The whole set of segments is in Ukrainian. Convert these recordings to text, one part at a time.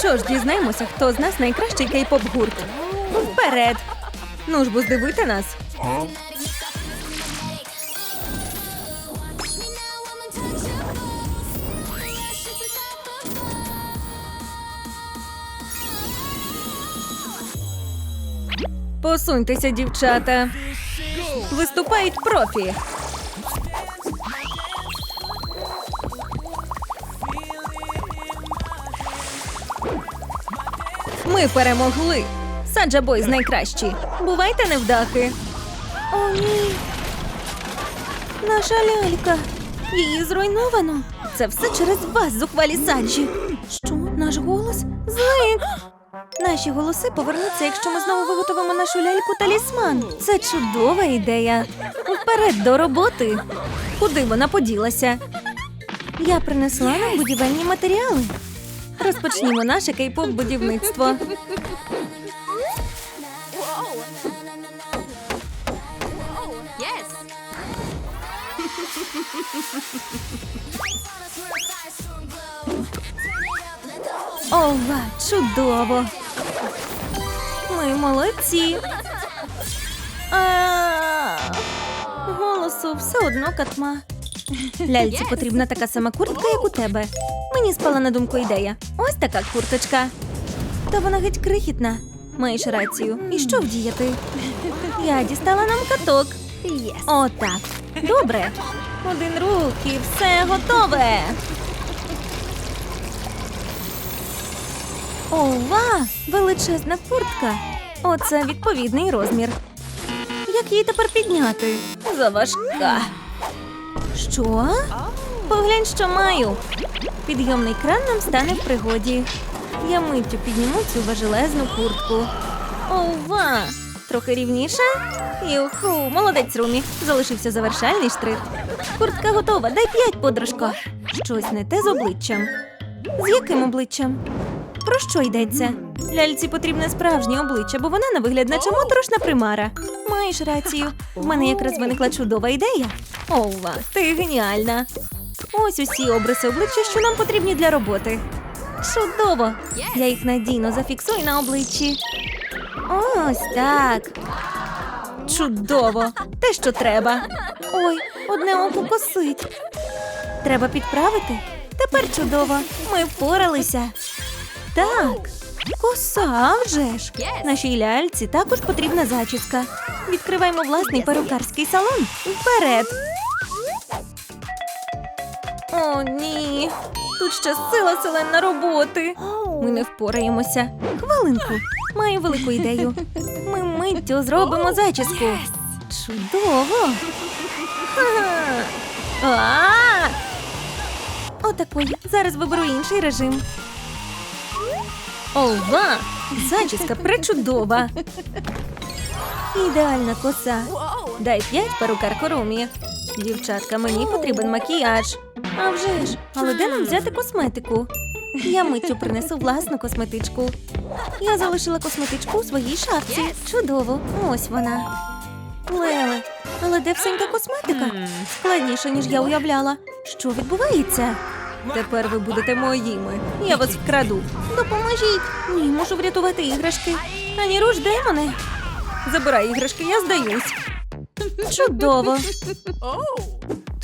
Що ж, дізнаємося, хто з нас найкращий кей-поп гурт. Вперед! Ну ж бо здивуйте нас. Посуньтеся, дівчата. Виступають профі. Ми перемогли. Саджа Бойз найкращі. Бувайте невдахи. О, ні. Наша лялька. Її зруйновано. Це все через вас, зухвалі саджі. Що, наш голос? Зник. Наші голоси повернуться, якщо ми знову виготовимо нашу ляльку талісман. Це чудова ідея. Вперед до роботи. Куди вона поділася? Я принесла нам будівельні матеріали. Розпочнімо наше кей-поп будівництво. Ова, чудово! Ми молодці. А, Голосу все одно катма. Ляльці потрібна така сама куртка, як у тебе. Мені спала на думку ідея. Ось така курточка. Та вона геть крихітна. Маєш рацію. І що вдіяти? Я дістала нам каток. Отак. Добре. Один рух і все готове. Ова! Величезна куртка. Оце відповідний розмір. Як її тепер підняти? Заважка. Що? Поглянь, що маю. Підйомний кран нам стане в пригоді. Я миттю підніму цю важелезну куртку. Ова! Трохи рівніше. Юху, молодець Румі. Залишився завершальний штрих. Куртка готова. Дай п'ять, подружко. Щось не те з обличчям. З яким обличчям? Про що йдеться? Ляльці потрібне справжнє обличчя, бо вона на вигляд наче моторошна примара. Маєш рацію. В мене якраз виникла чудова ідея. Ова, ти геніальна. Ось усі обриси обличчя, що нам потрібні для роботи. Чудово! Я їх надійно зафіксую на обличчі. Ось так. Чудово! Те, що треба. Ой, одне око косить. Треба підправити. Тепер чудово. Ми впоралися. Так, коса, вже ж. Нашій ляльці також потрібна зачіска. Відкриваємо власний перукарський салон. Вперед. О, ні. Тут ще сила селена роботи. Ми не впораємося. Хвилинку. Маю велику ідею. Ми миттю зробимо зачіску. Чудово. Ха. Отакої. Зараз виберу інший режим. Ова! Зачіска пречудова. Ідеальна коса. Дай п'ять перукар Корумі. Дівчатка, мені потрібен макіяж. А вже ж, але де нам взяти косметику? Я миттю принесу власну косметичку. Я залишила косметичку у своїй шапці. Чудово, ось вона. Леле, але де всенька косметика? Складніше, ніж я уявляла. Що відбувається? Тепер ви будете моїми. Я вас вкраду. Допоможіть. Ні, можу врятувати іграшки. Ані руш, де вони? Забирай іграшки, я здаюсь. Чудово.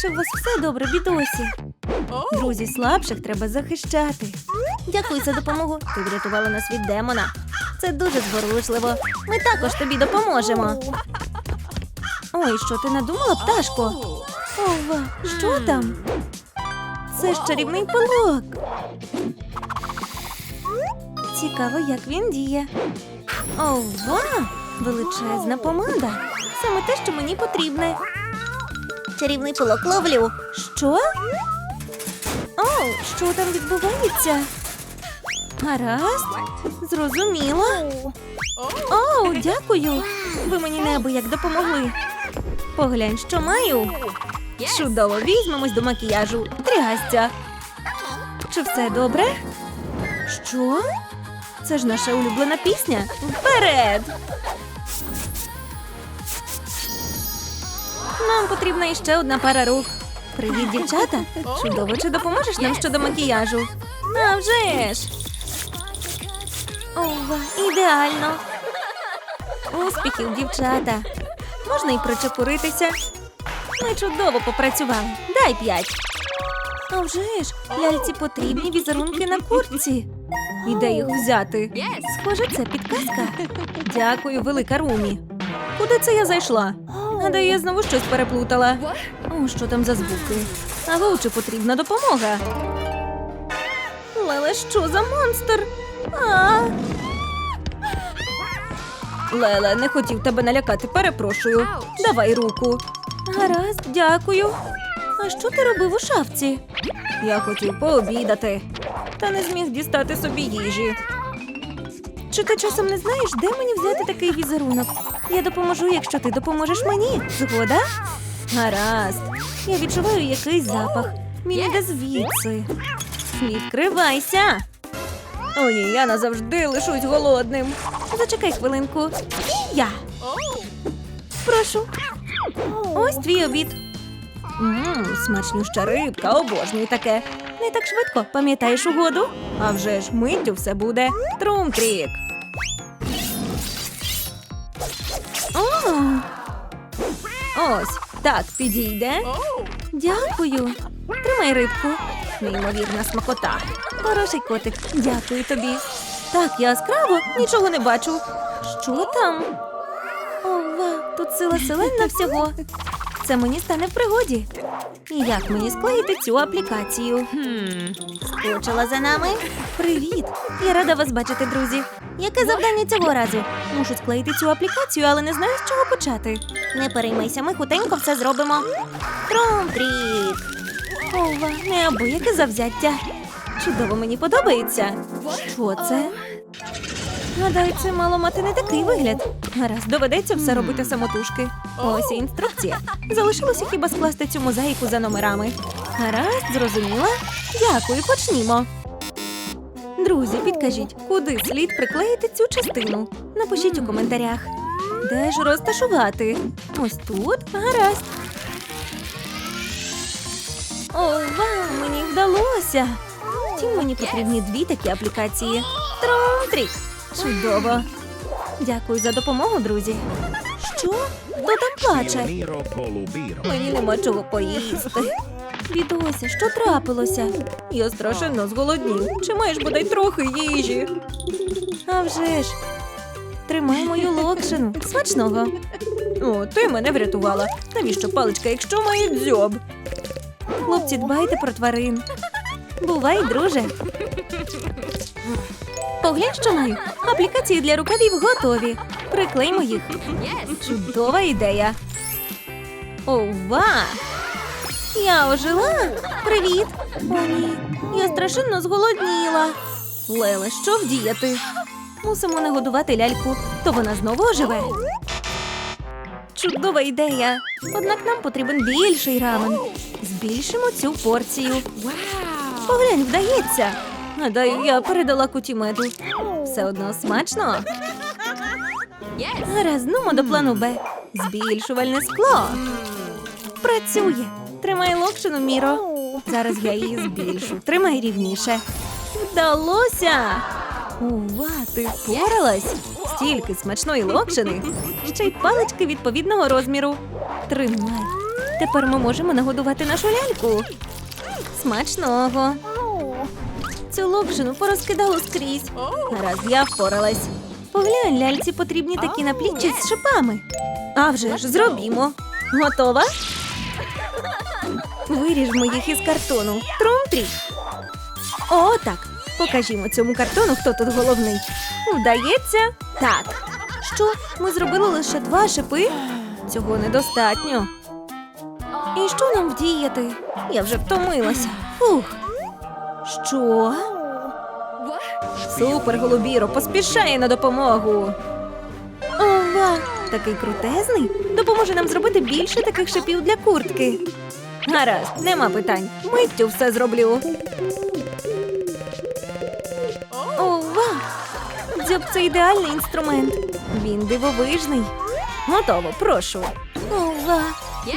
Чи у вас все добре, бідосі? Друзі, слабших треба захищати. Дякую за допомогу. Ти врятувала нас від демона. Це дуже зворушливо. Ми також тобі допоможемо. Ой, що ти надумала, пташко? Ова, що там? Це ж чарівний пилок. Цікаво, як він діє. Ова! Величезна помада. Саме те, що мені потрібне. Чарівний пилок ловлю. Що? О, що там відбувається? Гаразд, зрозуміло. О, дякую. Ви мені неабияк допомогли. Поглянь, що маю. Чудово, візьмемось до макіяжу. Трястя. Чи все добре? Що? Це ж наша улюблена пісня. Вперед! Нам потрібна іще одна пара рук. Привіт, дівчата! Чудово, чи допоможеш нам щодо макіяжу? А вже ж! Ова, ідеально. Успіхів, дівчата. Можна й причепуритися. Ми чудово попрацювали. Дай п'ять. А вже ж, ляльці потрібні візерунки на куртці. І де їх взяти? Схоже, це підказка. Дякую, велика Румі. Куди це я зайшла? Гадаю, я знову щось переплутала. О, що там за звуки? Аго, чи потрібна допомога? Леле, що за монстр? А. Леле, не хотів тебе налякати, перепрошую. Давай руку. Гаразд, дякую. А що ти робив у шафці? Я хотів пообідати, та не зміг дістати собі їжі. Чи ти часом не знаєш, де мені взяти такий візерунок? Я допоможу, якщо ти допоможеш мені. Згода? Гаразд. Я відчуваю якийсь запах. Він іде звідси. Відкривайся. О, ні, я назавжди лишусь голодним. Зачекай хвилинку. І я. Прошу. Ось твій обід. Мм, смачнюща рибка, обожнюю таке. Не так швидко, пам'ятаєш угоду? А вже ж миттю все буде. Трумтрік. О! Ось, так підійде. Дякую. Тримай рибку. Неймовірна смакота. Хороший котик, дякую тобі. Так яскраво, нічого не бачу. Що там? Ова, тут сила селена всього. Це мені стане в пригоді. Як мені склеїти цю аплікацію? Скучила за нами? Привіт! Я рада вас бачити, друзі. Яке завдання цього разу? Мушу склеїти цю аплікацію, але не знаю, з чого почати. Не переймайся, ми хутенько все зробимо. Тром-трік! Ова, неабияке завзяття. Чудово мені подобається. Що це? Гадаю, це мало мати не такий вигляд. Гаразд, доведеться все робити самотужки. Ось і інструкція. Залишилося хіба скласти цю мозаїку за номерами. Гаразд, зрозуміла. Дякую, почнімо. Друзі, підкажіть, куди слід приклеїти цю частину? Напишіть у коментарях. Де ж розташувати? Ось тут? Гаразд. Ова, мені вдалося. Втім, мені потрібні дві такі аплікації. Тром-трік. Чудово. Дякую за допомогу, друзі. Що? Хто там плаче? Мені нема чого поїсти. Бідося, що трапилося? Я страшенно зголоднів. Чи маєш бодай трохи їжі? А вже ж. Тримай мою локшину. Смачного. О, ти мене врятувала. Навіщо паличка, якщо має дзьоб? Хлопці, дбайте про тварин. Бувай, друже. Поглянь, що маю. Аплікації для рукавів готові. Приклеймо їх. Чудова ідея. Ова! Я ожила. Привіт. О, ні. Я страшенно зголодніла. Леле, що вдіяти? Мусимо нагодувати ляльку, то вона знову оживе. Чудова ідея. Однак нам потрібен більший рамен. Збільшимо цю порцію. Поглянь, вдається. Гадаю, я передала куті меду. Все одно смачно. Гаразд, нумо до плану Б. Збільшувальне скло. Працює. Тримай локшину, Міро. Зараз я її збільшу. Тримай рівніше. Вдалося! Ува, ти впоралась! Стільки смачної локшини. Ще й палички відповідного розміру. Тримай. Тепер ми можемо нагодувати нашу ляльку. Смачного. Цю локшину порозкидало скрізь. Гаразд, я впоралась. Поглянь, ляльці потрібні такі напліччя з шипами. А вже ж зробімо. Готова? Виріжмо їх із картону. Трум-трі. О, так. Покажімо цьому картону, хто тут головний. Вдається? Так. Що? Ми зробили лише два шипи? Цього недостатньо. І що нам вдіяти? Я вже втомилася. Фух. Що? Супер, голубіро, поспішає на допомогу. Ова, такий крутезний. Допоможе нам зробити більше таких шипів для куртки. Гаразд, нема питань. Миттю все зроблю. Ова! Дзьоб це ідеальний інструмент. Він дивовижний. Готово, прошу. Ова!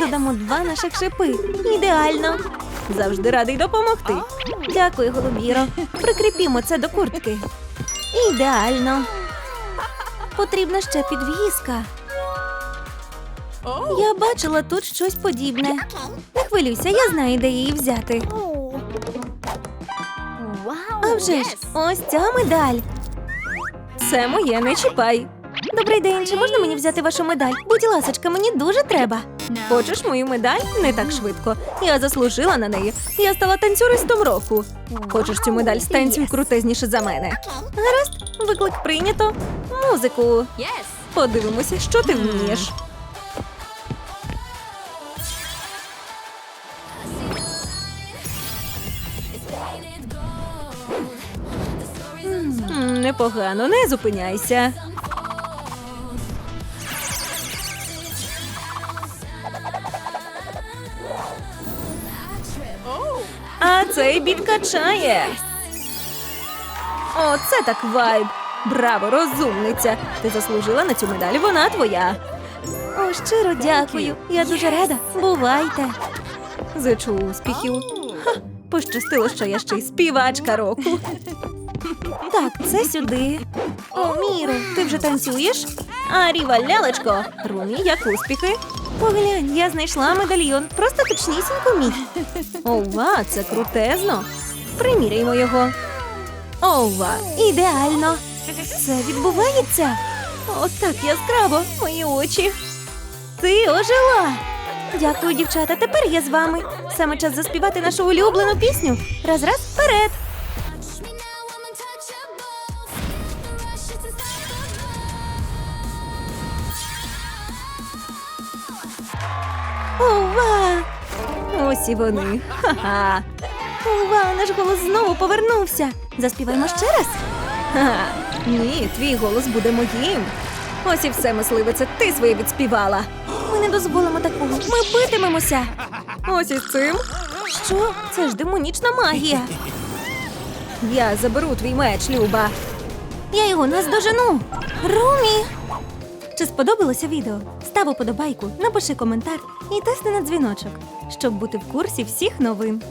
Додамо два наших шипи. Ідеально. Завжди радий допомогти. Дякую, голубіро. Прикріпімо це до куртки. Ідеально. Потрібна ще підвіска. Я бачила тут щось подібне. Не хвилюйся, я знаю, де її взяти. А вже ж, ось ця медаль. Це моє, не чіпай. Добрий день, чи можна мені взяти вашу медаль? Будь ласочка, мені дуже треба. Хочеш мою медаль? Не так швидко. Я заслужила на неї. Я стала танцюристом року. Хочеш цю медаль станцюй крутезніше за мене. Гаразд, виклик прийнято. Музику. Подивимося, що ти вмієш. Непогано, не зупиняйся. А цей біт качає. Оце так вайб. Браво, розумниця. Ти заслужила на цю медаль, вона твоя. О, щиро дякую. Я дуже рада. Бувайте. Зичу успіхів. Ха, пощастило, що я ще й співачка року. Так, це сюди. О, Міро, ти вже танцюєш? А Ріва, лялечко, Румі, як успіхи? Поглянь, я знайшла медальйон, просто точнісінько мій. Ова, це крутезно. Приміряймо його. Ова, ідеально. Це відбувається. О, так яскраво, мої очі. Ти ожила. Дякую, дівчата. Тепер я з вами. Саме час заспівати нашу улюблену пісню. Раз раз вперед. Ова! Ось і вони. Ха-ха. Ова, наш голос знову повернувся. Заспіваємо ще раз? Ха, ні, твій голос буде моїм. Ось і все, мисливице, ти своє відспівала. Ми не дозволимо такого. Ми битимемося. Ось із цим. Що? Це ж демонічна магія. Я заберу твій меч, Люба. Я його наздожену. Румі! Чи сподобалося відео? Став уподобайку, напиши коментар і тисни на дзвіночок, щоб бути в курсі всіх новин.